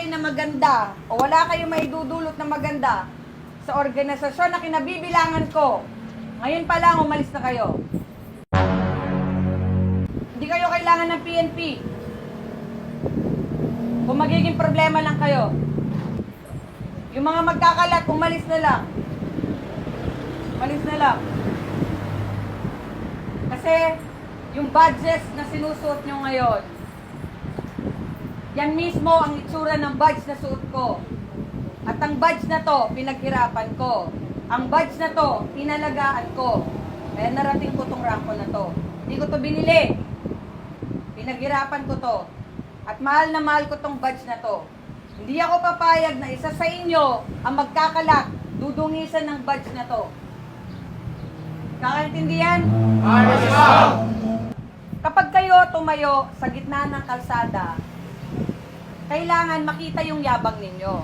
maibibigay na maganda o wala kayong maidudulot na maganda sa organisasyon na kinabibilangan ko, ngayon pa lang umalis na kayo. Hindi kayo kailangan ng PNP. Kung magiging problema lang kayo. Yung mga magkakalat, umalis na lang. Umalis na lang. Kasi, yung badges na sinusuot nyo ngayon, yan mismo ang itsura ng badge na suot ko. At ang badge na to, pinaghirapan ko. Ang badge na to, pinalagaan ko. Kaya narating ko tong rangko na to. Hindi ko to binili. Pinaghirapan ko to. At mahal na mahal ko tong badge na to. Hindi ako papayag na isa sa inyo ang magkakalak, dudungisan ng badge na to. Kakaintindihan? Kapag kayo tumayo sa gitna ng kalsada, kailangan makita yung yabang ninyo.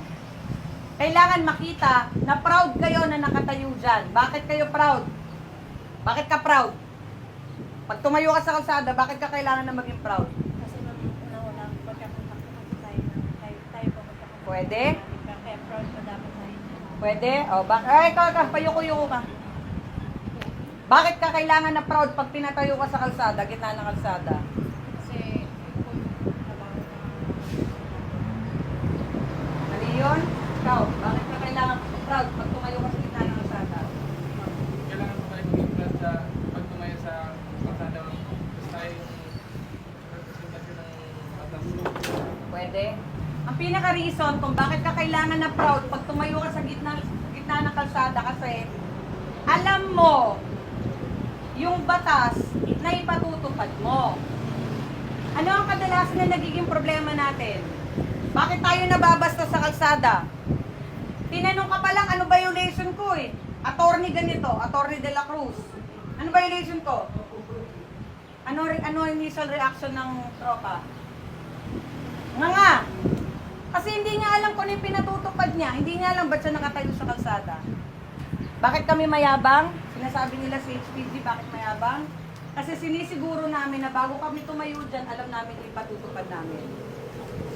Kailangan makita na proud kayo na nakatayo dyan. Bakit kayo proud? Bakit ka proud? Pag tumayo ka sa kalsada, bakit ka kailangan na maging proud? Kasi nung una-una, pagkakontak ko kasi tayo tayo, tayo po magkakontak. Pwede? Kaya proud ko dapat. Pwede? O, bak ay, ikaw ka, payuko-yuko ka. Bakit ka kailangan na proud pag tinatayo ka sa kalsada, gitna ng kalsada? Kasi yun po yung trabaho na Yun? Ikaw, bakit ka kailangan proud pag tumayo ka sa gitna ng kalsada? Kailangan ko pala maging proud sa pag tumayo sa kalsada. Tayo yung representasyon ng batas. Pwede. Ang pinaka-reason kung bakit ka kailangan na proud pag tumayo ka sa gitna, gitna ng kalsada kasi alam mo yung batas na ipatutupad mo. Ano ang kadalasan na nagiging problema natin? Bakit tayo nababasta sa kalsada? Tinanong ka pa lang, ano violation ko eh? Attorney ganito, Attorney de la Cruz. Ano violation ko? Ano, ano initial reaction ng tropa? Nga nga. Kasi hindi nga alam kung ano yung pinatutupad niya. Hindi nga alam ba't siya nakatayo sa kalsada. Bakit kami mayabang? Sinasabi nila sa HPG, bakit mayabang? Kasi sinisiguro namin na bago kami tumayo dyan, alam namin yung ipatutupad namin.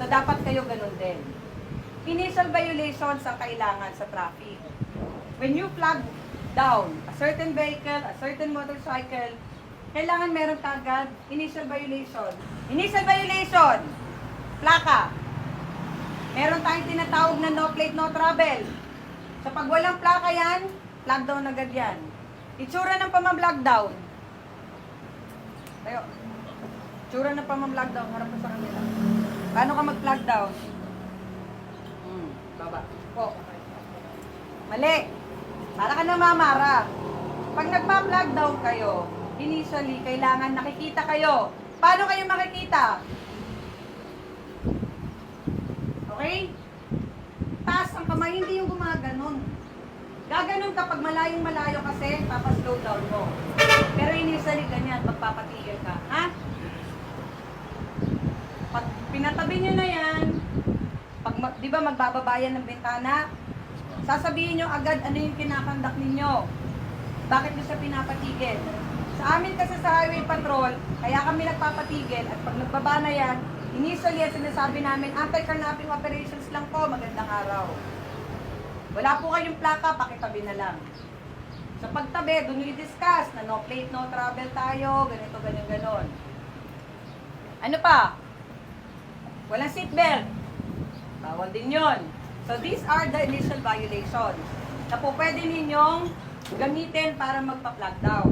So dapat kayo ganun din. Initial violations ang kailangan sa traffic. When you flag down a certain vehicle, a certain motorcycle, kailangan meron kagad initial violation. Initial violation, plaka. Meron tayong tinatawag na no plate, no travel. So pag walang plaka yan, flag down agad yan. Itsura ng pamamflag down. Tayo. Itsura ng pamamflag down, harap sa kanila. Paano ka mag-flag down? Hmm, baba. Po. Mali. Para ka namamara. Pag nagpa-flag down kayo, initially, kailangan nakikita kayo. Paano kayo makikita? Okay? Taas ang kamay, hindi yung gumaganon. Gaganon kapag malayong malayo kasi, papaslow down mo. Pero initially, ganyan, magpapatigil ka. Ha? Pag pinatabi nyo na yan, pag, di ba magbababayan ng bintana, sasabihin nyo agad ano yung kinakandak ninyo. Bakit nyo siya pinapatigil? Sa amin kasi sa highway patrol, kaya kami nagpapatigil at pag nagbaba na yan, initially ang sinasabi namin, anti-carnapping operations lang po, magandang araw. Wala po kayong plaka, pakitabi na lang. Sa pagtabi, doon i-discuss na no plate, no travel tayo, ganito, ganyan, ganon. Ano pa? Walang seatbelt. Bawal din yon. So these are the initial violations na po pwede ninyong gamitin para magpa-flag down.